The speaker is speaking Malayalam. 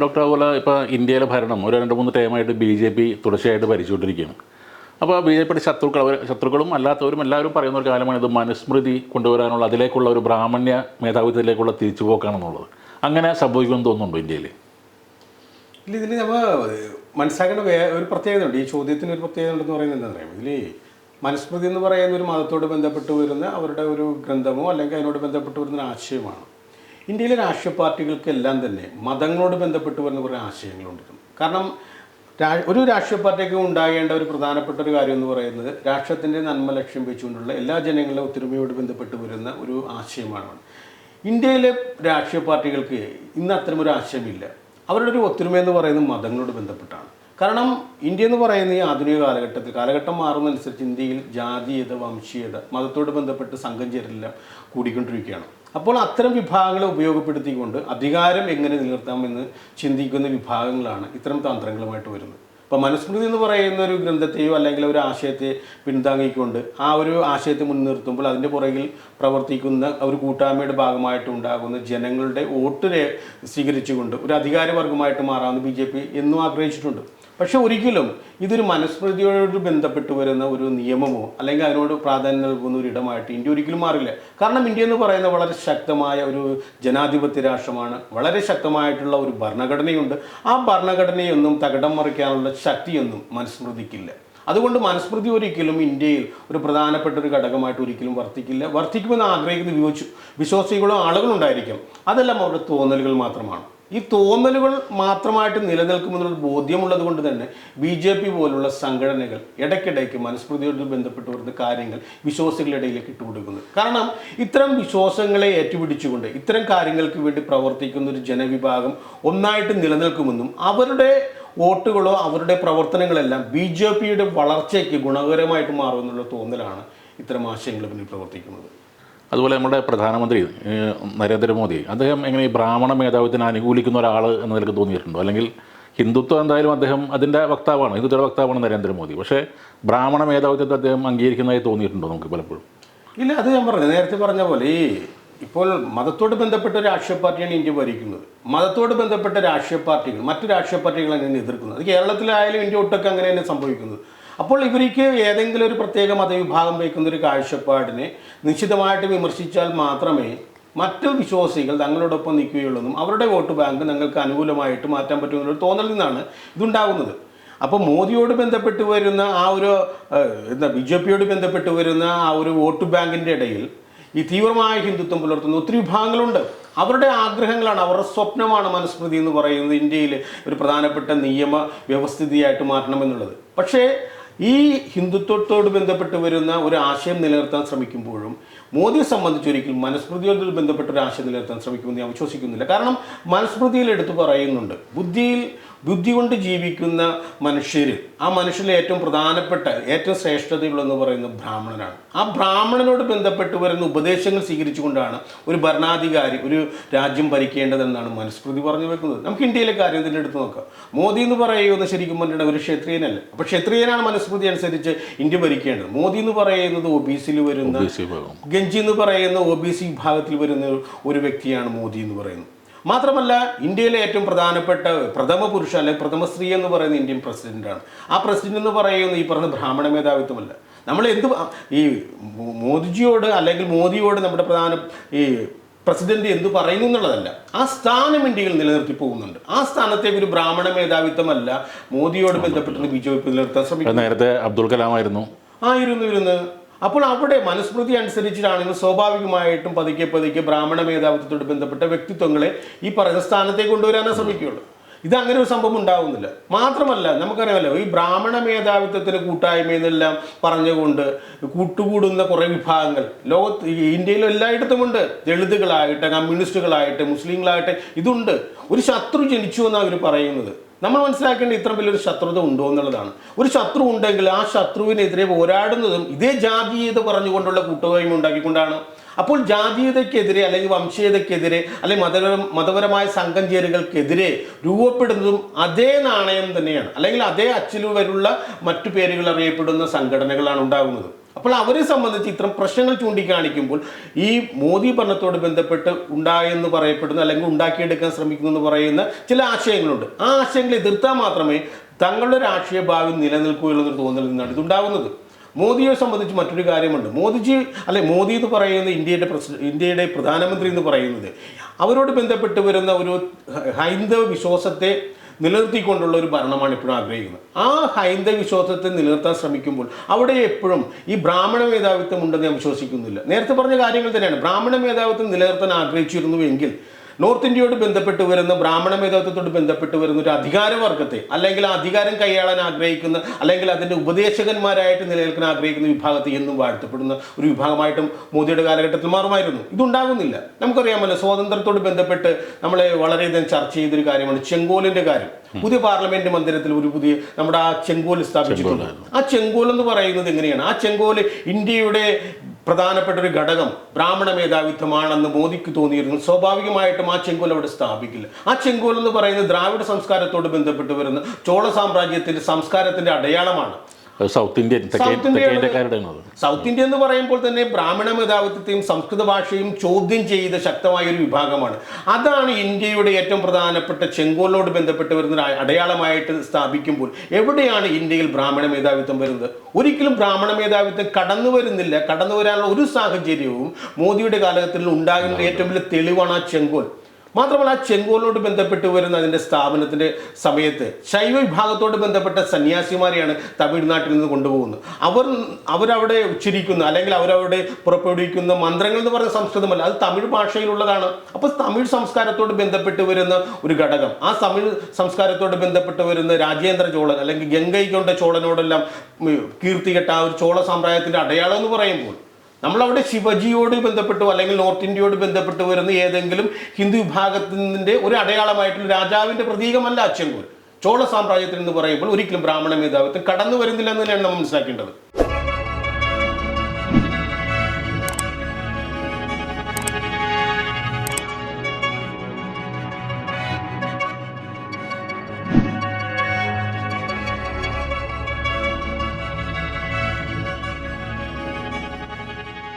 ഡോക്ടർ അതുപോലെ ഇപ്പോൾ ഇന്ത്യയിലെ ഭരണം ഒരു രണ്ട് മൂന്ന് ടൈമായിട്ട് ബി ജെ പി തുടർച്ചയായിട്ട് ഭരിച്ചുകൊണ്ടിരിക്കുകയാണ്. അപ്പോൾ ബി ജെ പിയുടെ ശത്രുക്കൾ അവർ ശത്രുക്കളും അല്ലാത്തവരും എല്ലാവരും പറയുന്ന ഒരു കാലമാണ് ഇത് മനുസ്മൃതി കൊണ്ടുവരാനുള്ള അതിലേക്കുള്ള ഒരു ബ്രാഹ്മണ്യ മേധാവിത്വത്തിലേക്കുള്ള തിരിച്ചുപോക്കാണെന്നുള്ളത് അങ്ങനെ സംഭവിക്കുമെന്ന് തോന്നുന്നുണ്ടോ ഇന്ത്യയിൽ? ഇല്ല ഇതിൽ നമ്മൾ മനസ്സിലാക്കേണ്ട വേ ഒരു പ്രത്യേകത ഉണ്ട്. ഈ ചോദ്യത്തിന് ഒരു പ്രത്യേകത ഉണ്ടെന്ന് പറയുന്നത് എന്താ പറയുക ഇതിൽ മനുസ്മൃതി എന്ന് പറയുന്ന ഒരു മതത്തോട് ബന്ധപ്പെട്ട് വരുന്ന അവരുടെ ഒരു ഗ്രന്ഥമോ അല്ലെങ്കിൽ അതിനോട് ബന്ധപ്പെട്ട് വരുന്ന ആശയമാണ്. ഇന്ത്യയിലെ രാഷ്ട്രീയ പാർട്ടികൾക്കെല്ലാം തന്നെ മതങ്ങളോട് ബന്ധപ്പെട്ട് വരുന്ന കുറേ ആശയങ്ങളുണ്ട്. കാരണം ഒരു രാഷ്ട്രീയ പാർട്ടിക്ക് ഉണ്ടാകേണ്ട ഒരു പ്രധാനപ്പെട്ട ഒരു കാര്യം എന്ന് പറയുന്നത് രാഷ്ട്രത്തിന്റെ നന്മ ലക്ഷ്യം വെച്ചുകൊണ്ടുള്ള എല്ലാ ജനങ്ങളുടെ ഒത്തൊരുമയോട് ബന്ധപ്പെട്ട് വരുന്ന ഒരു ആശയമാണ്. ഇന്ത്യയിലെ രാഷ്ട്രീയ പാർട്ടികൾക്ക് ഇന്ന് അത്തരം ഒരു ആശയമില്ല. അവരുടെ ഒരു ഒത്തൊരുമ എന്ന് പറയുന്നത് മതങ്ങളോട് ബന്ധപ്പെട്ടാണ്. കാരണം ഇന്ത്യ എന്ന് പറയുന്ന ഈ ആധുനിക കാലഘട്ടത്തിൽ കാലഘട്ടം മാറുന്നതനുസരിച്ച് ഇന്ത്യയിൽ ജാതീയത വംശീയത മതത്തോട് ബന്ധപ്പെട്ട് സംഘം ചേരലെല്ലാം കൂടിക്കൊണ്ടിരിക്കുകയാണ്. അപ്പോൾ അത്തരം വിഭാഗങ്ങളെ ഉപയോഗപ്പെടുത്തിക്കൊണ്ട് അധികാരം എങ്ങനെ നിലനിർത്താമെന്ന് ചിന്തിക്കുന്ന വിഭാഗങ്ങളാണ് ഇത്തരം തന്ത്രങ്ങളുമായിട്ട് വരുന്നത്. അപ്പോൾ മനുസ്മൃതി എന്ന് പറയുന്ന ഒരു ഗ്രന്ഥത്തെയോ അല്ലെങ്കിൽ ഒരു ആശയത്തെ പിന്താങ്ങിക്കൊണ്ട് ആ ഒരു ആശയത്തെ മുൻനിർത്തുമ്പോൾ അതിന്റെ പുറകിൽ പ്രവർത്തിക്കുന്ന ഒരു കൂട്ടായ്മയുടെ ഭാഗമായിട്ട് ഉണ്ടാകുന്ന ജനങ്ങളുടെ വോട്ട് സ്വീകരിച്ചുകൊണ്ട് ഒരു അധികാരവർഗമായിട്ട് മാറാമെന്ന് ബി ജെ പി എന്നും ആഗ്രഹിച്ചിട്ടുണ്ട്. പക്ഷെ ഒരിക്കലും ഇതൊരു മനുസ്മൃതിയോട് ബന്ധപ്പെട്ട് വരുന്ന ഒരു നിയമമോ അല്ലെങ്കിൽ അതിനോട് പ്രാധാന്യം നൽകുന്ന ഒരു ഇടമായിട്ട് ഇന്ത്യ ഒരിക്കലും മാറില്ല. കാരണം ഇന്ത്യ എന്ന് പറയുന്ന വളരെ ശക്തമായ ഒരു ജനാധിപത്യ രാഷ്ട്രമാണ്. വളരെ ശക്തമായിട്ടുള്ള ഒരു ഭരണഘടനയുണ്ട്. ആ ഭരണഘടനയൊന്നും തകിടം മറിക്കാനുള്ള ശക്തിയൊന്നും മനുസ്മൃതിക്കില്ല അതുകൊണ്ട് മനുസ്മൃതി ഒരിക്കലും ഇന്ത്യയിൽ ഒരു പ്രധാനപ്പെട്ട ഒരു ഘടകമായിട്ട് ഒരിക്കലും വർത്തിക്കില്ല. വർത്തിക്കുമെന്ന് ആഗ്രഹിക്കുന്ന വിവച്ചു വിശ്വാസികളോ ആളുകളുണ്ടായിരിക്കും. അതെല്ലാം അവരുടെ തോന്നലുകൾ മാത്രമാണ്. ഈ തോന്നലുകൾ മാത്രമായിട്ട് നിലനിൽക്കുമെന്നുള്ള ബോധ്യമുള്ളത് കൊണ്ട് തന്നെ ബി ജെ പി പോലുള്ള സംഘടനകൾ ഇടയ്ക്കിടയ്ക്ക് മനുസ്മൃതിയോട് ബന്ധപ്പെട്ട് വരുന്ന കാര്യങ്ങൾ വിശ്വാസികളുടെ ഇടയിലേക്ക് ഇട്ടുകൊടുക്കുന്നത് കാരണം ഇത്തരം വിശ്വാസങ്ങളെ ഏറ്റുപിടിച്ചുകൊണ്ട് ഇത്തരം കാര്യങ്ങൾക്ക് വേണ്ടി പ്രവർത്തിക്കുന്ന ഒരു ജനവിഭാഗം ഒന്നായിട്ട് നിലനിൽക്കുമെന്നും അവരുടെ വോട്ടുകളോ അവരുടെ പ്രവർത്തനങ്ങളെല്ലാം ബി ജെ പിയുടെ വളർച്ചയ്ക്ക് ഗുണകരമായിട്ട് മാറുമെന്നുള്ള തോന്നലാണ് ഇത്തരം ആശയങ്ങൾ പിന്നിൽ പ്രവർത്തിക്കുന്നത്. അതുപോലെ നമ്മുടെ പ്രധാനമന്ത്രി നരേന്ദ്രമോദി. അദ്ദേഹം എങ്ങനെ ഈ ബ്രാഹ്മണ മേധാവിത്വത്തിന് അനുകൂലിക്കുന്ന ഒരാൾ എന്ന് നിലയ്ക്ക് തോന്നിയിട്ടുണ്ടോ? അല്ലെങ്കിൽ ഹിന്ദുത്വം എന്തായാലും അദ്ദേഹം അതിന്റെ വക്താവാണ് ഹിന്ദുത്വയുടെ വക്താവാണ് നരേന്ദ്രമോദി. പക്ഷേ ബ്രാഹ്മണ മേധാവിത്വത്തെ അദ്ദേഹം അംഗീകരിക്കുന്നതായി തോന്നിയിട്ടുണ്ടോ നമുക്ക് പലപ്പോഴും? ഇല്ല അത് ഞാൻ പറഞ്ഞു നേരത്തെ പറഞ്ഞ പോലെ ഈ ഇപ്പോൾ മതത്തോട് ബന്ധപ്പെട്ട രാഷ്ട്രീയ പാർട്ടിയാണ് ഇന്ത്യ ഭരിക്കുന്നത്. മതത്തോട് ബന്ധപ്പെട്ട രാഷ്ട്രീയ പാർട്ടികൾ മറ്റു രാഷ്ട്രീയ പാർട്ടികൾ അങ്ങനെ എതിർക്കുന്നത്? അത് കേരളത്തിലായാലും ഇന്ത്യ ഒട്ടൊക്കെ അങ്ങനെ തന്നെ സംഭവിക്കുന്നത്. അപ്പോൾ ഇവർക്ക് ഏതെങ്കിലും ഒരു പ്രത്യേക മതവിഭാഗം വയ്ക്കുന്ന ഒരു കാഴ്ചപ്പാടിനെ നിശ്ചിതമായിട്ട് വിമർശിച്ചാൽ മാത്രമേ മറ്റു വിശ്വാസികൾ തങ്ങളോടൊപ്പം നിൽക്കുകയുള്ളൂ അവരുടെ വോട്ട് ബാങ്ക് ഞങ്ങൾക്ക് അനുകൂലമായിട്ട് മാറ്റാൻ പറ്റുമെന്നൊരു തോന്നൽ നിന്നാണ് ഇതുണ്ടാകുന്നത്. അപ്പോൾ മോദിയോട് ബന്ധപ്പെട്ട് വരുന്ന ആ ഒരു എന്താ ബി ജെ പിയോട് ബന്ധപ്പെട്ട് വരുന്ന ആ ഒരു വോട്ട് ബാങ്കിന്റെ ഇടയിൽ ഈ തീവ്രമായ ഹിന്ദുത്വം പുലർത്തുന്ന ഒത്തിരി വിഭാഗങ്ങളുണ്ട്. അവരുടെ ആഗ്രഹങ്ങളാണ് അവരുടെ സ്വപ്നമാണ് മനുസ്മൃതി എന്ന് പറയുന്നത് ഇന്ത്യയിൽ ഒരു പ്രധാനപ്പെട്ട നിയമ വ്യവസ്ഥിതിയായിട്ട് മാറ്റണമെന്നുള്ളത്. പക്ഷേ ഈ ഹിന്ദുത്വത്തോട് ബന്ധപ്പെട്ട് വരുന്ന ഒരു ആശയം നിലനിർത്താൻ ശ്രമിക്കുമ്പോഴും മോദിയെ സംബന്ധിച്ച് ഒരിക്കലും മനുസ്മൃതിയോട് ബന്ധപ്പെട്ട ഒരു ആശയം നിലനിർത്താൻ ശ്രമിക്കുമെന്ന് ഞാൻ വിശ്വസിക്കുന്നില്ല. കാരണം മനുസ്മൃതിയിൽ എടുത്തു പറയുന്നുണ്ട്. ബുദ്ധിയിൽ ബുദ്ധി കൊണ്ട് ജീവിക്കുന്ന മനുഷ്യർ ആ മനുഷ്യരിൽ ഏറ്റവും പ്രധാനപ്പെട്ട ഏറ്റവും ശ്രേഷ്ഠതയുള്ളതെന്ന് പറയുന്നത് ബ്രാഹ്മണനാണ്. ആ ബ്രാഹ്മണനോട് ബന്ധപ്പെട്ട് വരുന്ന ഉപദേശങ്ങൾ സ്വീകരിച്ചുകൊണ്ടാണ് ഒരു ഭരണാധികാരി ഒരു രാജ്യം ഭരിക്കേണ്ടതെന്നാണ് മനുസ്മൃതി പറഞ്ഞു വെക്കുന്നത്. നമുക്ക് ഇന്ത്യയിലെ കാര്യം തന്നെ എടുത്ത് നോക്കാം. മോദി എന്ന് പറയുന്നത് ശരിക്കും പറഞ്ഞാൽ ഒരു ക്ഷത്രിയനല്ല. അപ്പോൾ ക്ഷത്രിയനാണ് മനുസ്മൃതി അനുസരിച്ച് ഇന്ത്യ ഭരിക്കേണ്ടത്. മോദി എന്ന് പറയുന്നത് ഒ ബി സിയിൽ വരുന്ന ഗഞ്ചി എന്ന് പറയുന്ന ഒ ബി സി വിഭാഗത്തിൽ വരുന്ന ഒരു വ്യക്തിയാണ് മോദി എന്ന് പറയുന്നത്. മാത്രമല്ല ഇന്ത്യയിലെ ഏറ്റവും പ്രധാനപ്പെട്ട പ്രഥമ പുരുഷ അല്ലെങ്കിൽ പ്രഥമ സ്ത്രീ എന്ന് പറയുന്ന ഇന്ത്യൻ പ്രസിഡന്റാണ് ആ പ്രസിഡന്റ് എന്ന് പറയുന്ന ഈ പറഞ്ഞ ബ്രാഹ്മണ മേധാവിത്വമല്ല. നമ്മൾ എന്ത് ഈ മോദിജിയോട് അല്ലെങ്കിൽ മോദിയോട് നമ്മുടെ പ്രധാന ഈ പ്രസിഡന്റ് എന്ത് പറയുന്നു എന്നുള്ളതല്ല. ആ സ്ഥാനം ഇന്ത്യയിൽ നിലനിർത്തി പോകുന്നുണ്ട്. ആ സ്ഥാനത്തേക്ക് ഒരു ബ്രാഹ്മണ മേധാവിത്വമല്ല മോദിയോട് ബന്ധപ്പെട്ട് ബി ജെ പി നിലനിർത്താൻ ശ്രമിക്കുന്നു. നേരത്തെ അബ്ദുൽ കലാമായിരുന്നു. ആയിരുന്നു ഇരുന്ന് അപ്പോൾ അവിടെ മനുസ്മൃതി അനുസരിച്ചിട്ടാണെങ്കിൽ സ്വാഭാവികമായിട്ടും പതുക്കെ പതുക്കെ ബ്രാഹ്മണ മേധാവിത്വത്തോട് ബന്ധപ്പെട്ട വ്യക്തിത്വങ്ങളെ ഈ പറയുന്ന സ്ഥാനത്തേക്ക് കൊണ്ടുവരാനേ ശ്രമിക്കുകയുള്ളൂ ഇത് അങ്ങനെ ഒരു സംഭവം ഉണ്ടാവുന്നില്ല. മാത്രമല്ല നമുക്കറിയാമല്ലോ ഈ ബ്രാഹ്മണ മേധാവിത്വത്തിന് കൂട്ടായ്മ എന്നെല്ലാം പറഞ്ഞുകൊണ്ട് കൂട്ടുകൂടുന്ന കുറേ വിഭാഗങ്ങൾ ലോകത്ത് ഇന്ത്യയിൽ ഇന്ത്യയിൽ എല്ലായിടത്തുമുണ്ട് ദളിതുകളായിട്ട് കമ്മ്യൂണിസ്റ്റുകളായിട്ട് മുസ്ലിങ്ങളായിട്ട് ഇതുണ്ട്. ഒരു ശത്രു ജനിച്ചു എന്നാണ് അവർ പറയുന്നത്. നമ്മൾ മനസ്സിലാക്കേണ്ട ഇത്ര വലിയൊരു ശത്രുത ഉണ്ടോ എന്നുള്ളതാണ്. ഒരു ശത്രു ഉണ്ടെങ്കിൽ ആ ശത്രുവിനെതിരെ പോരാടുന്നതും ഇതേ ജാതീയത പറഞ്ഞുകൊണ്ടുള്ള കൂട്ടുകയും ഉണ്ടാക്കിക്കൊണ്ടാണ്. അപ്പോൾ ജാതീയതയ്ക്കെതിരെ അല്ലെങ്കിൽ വംശീയതയ്ക്കെതിരെ അല്ലെങ്കിൽ മത മതപരമായ സംഘം ചേരുകൾക്കെതിരെ രൂപപ്പെടുന്നതും അതേ നാണയം തന്നെയാണ്. അല്ലെങ്കിൽ അതേ അച്ചിൽ വരുള്ള മറ്റു പേരുകൾ അറിയപ്പെടുന്ന സംഘടനകളാണ് ഉണ്ടാകുന്നത്. അപ്പോൾ അവരെ സംബന്ധിച്ച് ഇത്തരം പ്രശ്നങ്ങൾ ചൂണ്ടിക്കാണിക്കുമ്പോൾ ഈ മോദി ഭരണത്തോട് ബന്ധപ്പെട്ട് ഉണ്ടായെന്ന് പറയപ്പെടുന്ന അല്ലെങ്കിൽ ഉണ്ടാക്കിയെടുക്കാൻ ശ്രമിക്കുന്നു എന്ന് പറയുന്ന ചില ആശയങ്ങളുണ്ട്. ആ ആശയങ്ങളെ എതിർത്താൽ മാത്രമേ തങ്ങളുടെ രാഷ്ട്രീയ ഭാവി നിലനിൽക്കുകയുള്ളൂ എന്നൊരു തോന്നലിൽ നിന്നാണ് ഇതുണ്ടാകുന്നത് മോദിയെ സംബന്ധിച്ച് മറ്റൊരു കാര്യമുണ്ട്. മോദിജി അല്ലെ മോദി എന്ന് പറയുന്ന ഇന്ത്യയുടെ ഇന്ത്യയുടെ പ്രധാനമന്ത്രി എന്ന് പറയുന്നത് അവരോട് ബന്ധപ്പെട്ട് വരുന്ന ഒരു ഹൈന്ദവ വിശ്വാസത്തെ നിലനിർത്തിക്കൊണ്ടുള്ള ഒരു ഭരണമാണ് ഇപ്പോഴും ആഗ്രഹിക്കുന്നത്. ആ ഹൈന്ദവ വിശ്വാസത്തെ നിലനിർത്താൻ ശ്രമിക്കുമ്പോൾ അവിടെ എപ്പോഴും ഈ ബ്രാഹ്മണ മേധാവിത്വം ഉണ്ടെന്ന് ഞാൻ വിശ്വസിക്കുന്നില്ല. നേരത്തെ പറഞ്ഞ കാര്യങ്ങൾ തന്നെയാണ്. ബ്രാഹ്മണ മേധാവിത്വം നിലനിർത്താൻ ആഗ്രഹിച്ചിരുന്നുവെങ്കിൽ നോർത്ത് ഇന്ത്യയോട് ബന്ധപ്പെട്ട് വരുന്ന ബ്രാഹ്മണ മേധാവിത്വത്തോട് ബന്ധപ്പെട്ട് വരുന്ന ഒരു അധികാരവർഗത്തെ അല്ലെങ്കിൽ ആ അധികാരം കൈയാളാൻ ആഗ്രഹിക്കുന്ന അല്ലെങ്കിൽ അതിന്റെ ഉപദേശകന്മാരായിട്ട് നിലനിൽക്കാൻ ആഗ്രഹിക്കുന്ന വിഭാഗത്തെ എന്നും വാഴ്ത്തപ്പെടുന്ന ഒരു വിഭാഗമായിട്ടും മോദിയുടെ കാലഘട്ടത്തിൽ മാറുമായിരുന്നു. ഇതുണ്ടാകുന്നില്ല. നമുക്കറിയാമല്ലോ സ്വാതന്ത്ര്യത്തോട് ബന്ധപ്പെട്ട് നമ്മളെ വളരെയധികം ചർച്ച ചെയ്തൊരു കാര്യമാണ് ചെങ്കോലിന്റെ കാര്യം. പുതിയ പാർലമെന്റ് മന്ദിരത്തിൽ ഒരു പുതിയ നമ്മുടെ ആ ചെങ്കോൽ സ്ഥാപിച്ചിട്ടുണ്ട്. ആ ചെങ്കോൽ എന്ന് പറയുന്നത് എങ്ങനെയാണ്? ആ ചെങ്കോൽ ഇന്ത്യയുടെ പ്രധാനപ്പെട്ട ഒരു ഘടകം ബ്രാഹ്മണ മേധാവിത്വമാണെന്ന് മോദിക്ക് തോന്നിയിരുന്നു. സ്വാഭാവികമായിട്ടും ആ ചെങ്കോൽ അവിടെ സ്ഥാപിക്കില്ല. ആ ചെങ്കോൽ എന്ന് പറയുന്നത് ദ്രാവിഡ സംസ്കാരത്തോട് ബന്ധപ്പെട്ട് വരുന്ന ചോള സാമ്രാജ്യത്തിന്റെ സംസ്കാരത്തിന്റെ അടയാളമാണ്. സൗത്ത് ഇന്ത്യൻ സൗത്ത് ഇന്ത്യ എന്ന് പറയുമ്പോൾ തന്നെ ബ്രാഹ്മണ മേധാവിത്വത്തെയും സംസ്കൃത ഭാഷയും ചോദ്യം ചെയ്ത ശക്തമായ ഒരു വിഭാഗമാണ്. അതാണ് ഇന്ത്യയുടെ ഏറ്റവും പ്രധാനപ്പെട്ട ചെങ്കോലിനോട് ബന്ധപ്പെട്ട് വരുന്ന അടയാളമായിട്ട് സ്ഥാപിക്കുമ്പോൾ എവിടെയാണ് ഇന്ത്യയിൽ ബ്രാഹ്മണ മേധാവിത്വം വരുന്നത്? ഒരിക്കലും ബ്രാഹ്മണ മേധാവിത്വം കടന്നു വരുന്നില്ല. കടന്നു വരാനുള്ള ഒരു സാഹചര്യവും മോദിയുടെ കാലഘട്ടത്തിൽ ഉണ്ടാകുന്ന ഏറ്റവും വലിയ തെളിവാണ് ആ ചെങ്കോൽ. മാത്രമല്ല ആ ചെങ്കോലിനോട് ബന്ധപ്പെട്ട് വരുന്ന അതിന്റെ സ്ഥാപനത്തിന്റെ സമയത്ത് ശൈവ വിഭാഗത്തോട് ബന്ധപ്പെട്ട സന്യാസിമാരെയാണ് തമിഴ്നാട്ടിൽ നിന്ന് കൊണ്ടുപോകുന്നത്. അവർ അവരവിടെ ഉച്ചരിക്കുന്ന അല്ലെങ്കിൽ അവരവിടെ പുറപ്പെടുവിക്കുന്ന മന്ത്രങ്ങൾ എന്ന് പറയുന്ന സംസ്കൃതമല്ല അത് തമിഴ് ഭാഷയിലുള്ളതാണ്. അപ്പോൾ തമിഴ് സംസ്കാരത്തോട് ബന്ധപ്പെട്ട് വരുന്ന ഒരു ഘടകം. ആ തമിഴ് സംസ്കാരത്തോട് ബന്ധപ്പെട്ട് വരുന്ന രാജേന്ദ്ര ചോളൻ അല്ലെങ്കിൽ ഗംഗൈകൊണ്ട ചോളനോടെല്ലാം കീർത്തികെട്ട ആ ഒരു ചോള സാമ്രാജ്യത്തിന്റെ അടയാളം എന്ന് പറയുമ്പോൾ നമ്മളവിടെ ശിവജിയോട് ബന്ധപ്പെട്ടോ അല്ലെങ്കിൽ നോർത്ത് ഇന്ത്യയോട് ബന്ധപ്പെട്ട് വരുന്ന ഏതെങ്കിലും ഹിന്ദു വിഭാഗത്തിന്റെ ഒരു അടയാളമായിട്ടുള്ള രാജാവിന്റെ പ്രതീകമല്ല അച്ചൻകൂർ ചോള സാമ്രാജ്യത്തിൽ എന്ന് പറയുമ്പോൾ ഒരിക്കലും ബ്രാഹ്മണ മേധാവിത്വം കടന്നു വരുന്നില്ല എന്ന് തന്നെയാണ് നമ്മൾ മനസ്സിലാക്കേണ്ടത്.